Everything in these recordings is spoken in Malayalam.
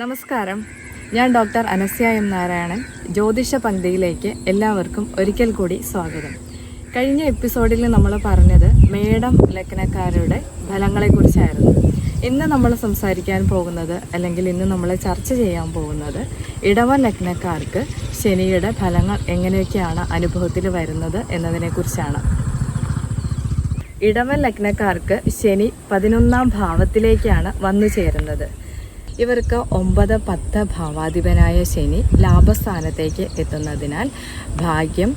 നമസ്കാരം. ഞാൻ ഡോക്ടർ അനസ്യ എം നാരായണൻ. ജ്യോതിഷ പങ്ക്തിയിലേക്ക് എല്ലാവർക്കും ഒരിക്കൽ കൂടി സ്വാഗതം. കഴിഞ്ഞ എപ്പിസോഡിൽ നമ്മൾ പറഞ്ഞത് മേടം ലഗ്നക്കാരുടെ ഫലങ്ങളെക്കുറിച്ചായിരുന്നു. ഇന്ന് നമ്മൾ സംസാരിക്കാൻ പോകുന്നത് അല്ലെങ്കിൽ ഇന്ന് നമ്മൾ ചർച്ച ചെയ്യാൻ പോകുന്നത് ഇടവ ലഗ്നക്കാർക്ക് ശനിയുടെ ഫലങ്ങൾ എങ്ങനെയൊക്കെയാണ് അനുഭവത്തിൽ വരുന്നത് എന്നതിനെക്കുറിച്ചാണ്. ഇടവ ലഗ്നക്കാർക്ക് ശനി പതിനൊന്നാം ഭാവത്തിലേക്കാണ് വന്നു ചേരുന്നത്. ഇവർക്ക് ഒമ്പത് പത്ത് ഭാവാധിപനായ ശനി ലാഭസ്ഥാനത്തേക്ക് എത്തുന്നതിനാൽ ഭാഗ്യം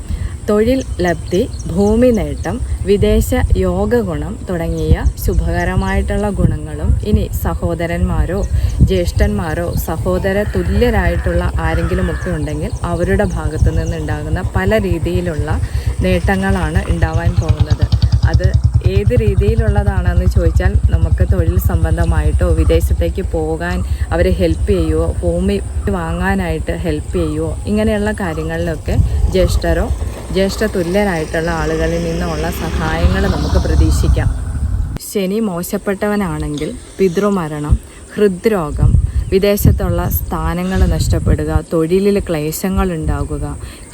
തൊഴിൽ ലബ്ധി ഭൂമി നേട്ടം വിദേശ യോഗ ഗുണം തുടങ്ങിയ ശുഭകരമായിട്ടുള്ള ഗുണങ്ങളും ഇനി സഹോദരന്മാരോ ജ്യേഷ്ഠന്മാരോ സഹോദര തുല്യരായിട്ടുള്ള ആരെങ്കിലുമൊക്കെ ഉണ്ടെങ്കിൽ അവരുടെ ഭാഗത്തു നിന്നുണ്ടാകുന്ന പല രീതിയിലുള്ള നേട്ടങ്ങളാണ് ഉണ്ടാവാൻ പോകുന്നത്. അത് ഏത് രീതിയിലുള്ളതാണെന്ന് ചോദിച്ചാൽ നമുക്ക് തൊഴിൽ സംബന്ധമായിട്ടോ വിദേശത്തേക്ക് പോകാൻ അവരെ ഹെൽപ്പ് ചെയ്യുമോ ഭൂമി വാങ്ങാനായിട്ട് ഹെൽപ്പ് ചെയ്യുമോ ഇങ്ങനെയുള്ള കാര്യങ്ങളിലൊക്കെ ജ്യേഷ്ഠരോ ജ്യേഷ്ഠ തുല്യരായിട്ടുള്ള ആളുകളിൽ നിന്നുള്ള സഹായങ്ങൾ നമുക്ക് പ്രതീക്ഷിക്കാം. ശനി മോശപ്പെട്ടവനാണെങ്കിൽ പിതൃമരണം ഹൃദ്രോഗം വിദേശത്തുള്ള സ്ഥാനങ്ങൾ നഷ്ടപ്പെടുക തൊഴിലിൽ ക്ലേശങ്ങൾ ഉണ്ടാകുക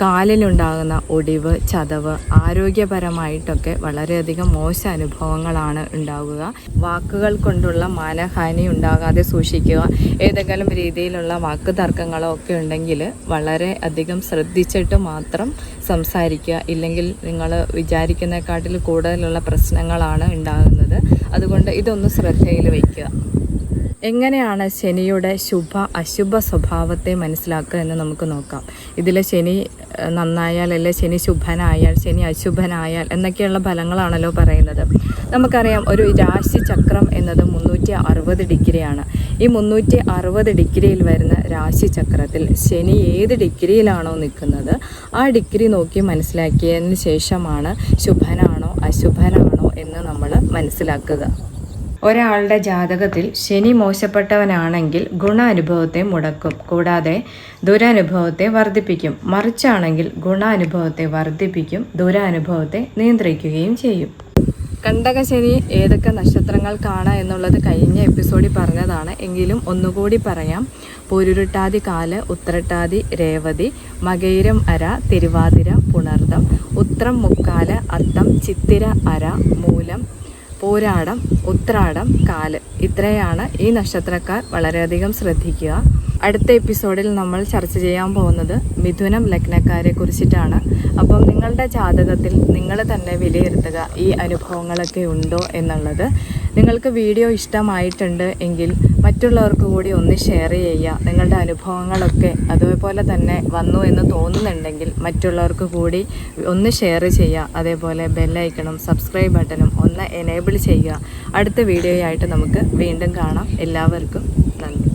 കാലിലുണ്ടാകുന്ന ഒടിവ് ചതവ് ആരോഗ്യപരമായിട്ടൊക്കെ വളരെയധികം മോശ അനുഭവങ്ങളാണ് ഉണ്ടാകുക. വാക്കുകൾ കൊണ്ടുള്ള മാനഹാനി ഉണ്ടാകാതെ സൂക്ഷിക്കുക. ഏതെങ്കിലും രീതിയിലുള്ള വാക്ക് തർക്കങ്ങളോ ഒക്കെ ഉണ്ടെങ്കിൽ വളരെ അധികം ശ്രദ്ധിച്ചിട്ട് മാത്രം സംസാരിക്കുക. ഇല്ലെങ്കിൽ നിങ്ങൾ വിചാരിക്കുന്നതിനെക്കാട്ടിൽ കൂടുതലുള്ള പ്രശ്നങ്ങളാണ് ഉണ്ടാകുന്നത്. അതുകൊണ്ട് ഇതൊന്ന് ശ്രദ്ധയിൽ വയ്ക്കുക. എങ്ങനെയാണ് ശനിയുടെ ശുഭ അശുഭ സ്വഭാവത്തെ മനസ്സിലാക്കുക എന്ന് നമുക്ക് നോക്കാം. ഇതിൽ ശനി നന്നായാൽ അല്ലെ ശനി ശുഭനായാൽ ശനി അശുഭനായാൽ എന്നൊക്കെയുള്ള ഫലങ്ങളാണല്ലോ പറയുന്നത്. നമുക്കറിയാം ഒരു രാശി ചക്രം എന്നത് മുന്നൂറ്റി അറുപത് ഡിഗ്രിയാണ്. ഈ മുന്നൂറ്റി അറുപത് ഡിഗ്രിയിൽ വരുന്ന രാശി ചക്രത്തിൽ ശനി ഏത് ഡിഗ്രിയിലാണോ നിൽക്കുന്നത് ആ ഡിഗ്രി നോക്കി മനസ്സിലാക്കിയതിന് ശേഷമാണ് ശുഭനാണോ അശുഭനാണോ എന്ന് നമ്മൾ മനസ്സിലാക്കുക. ഒരാളുടെ ജാതകത്തിൽ ശനി മോശപ്പെട്ടവനാണെങ്കിൽ ഗുണാനുഭവത്തെ മുടക്കും. കൂടാതെ ദുരനുഭവത്തെ വർദ്ധിപ്പിക്കും. മറിച്ചാണെങ്കിൽ ഗുണാനുഭവത്തെ വർദ്ധിപ്പിക്കും ദുരനുഭവത്തെ നിയന്ത്രിക്കുകയും ചെയ്യും. കണ്ടകശനി ഏതൊക്കെ നക്ഷത്രങ്ങൾ നക്ഷത്രങ്ങൾക്കാണ് എന്നുള്ളത് കഴിഞ്ഞ എപ്പിസോഡിൽ പറഞ്ഞതാണ്. എങ്കിലും ഒന്നുകൂടി പറയാം. പൊരുരുട്ടാതി കാൽ ഉത്രട്ടാതി രേവതി മകയിരം അര തിരുവാതിര പുണർദം ഉത്രം മുക്കാൽ അത്തം ചിത്തിര അര മൂലം പൂരാടം ഉത്രാടം കാൽ. ഇത്രയാണ് ഈ നക്ഷത്രക്കാർ വളരെയധികം ശ്രദ്ധിക്കുക. അടുത്ത എപ്പിസോഡിൽ നമ്മൾ ചർച്ച ചെയ്യാൻ പോകുന്നത് മിഥുനം ലഗ്നക്കാരെ കുറിച്ചിട്ടാണ്. അപ്പം നിങ്ങളുടെ ജാതകത്തിൽ നിങ്ങൾ തന്നെ വിലയിരുത്തുക ഈ അനുഭവങ്ങളൊക്കെ ഉണ്ടോ എന്നുള്ളത്. നിങ്ങൾക്ക് വീഡിയോ ഇഷ്ടമായിട്ടുണ്ട് എങ്കിൽ മറ്റുള്ളവർക്ക് കൂടി ഒന്ന് ഷെയർ ചെയ്യുക. നിങ്ങളുടെ അനുഭവങ്ങളൊക്കെ അതേപോലെ തന്നെ വന്നു എന്ന് തോന്നുന്നുണ്ടെങ്കിൽ മറ്റുള്ളവർക്ക് കൂടി ഒന്ന് ഷെയർ ചെയ്യുക. അതേപോലെ ബെല്ലൈക്കണം സബ്സ്ക്രൈബ് ബട്ടണും ഒന്ന് എനേബിൾ ചെയ്യുക. അടുത്ത വീഡിയോയായിട്ട് നമുക്ക് വീണ്ടും കാണാം. എല്ലാവർക്കും നന്ദി.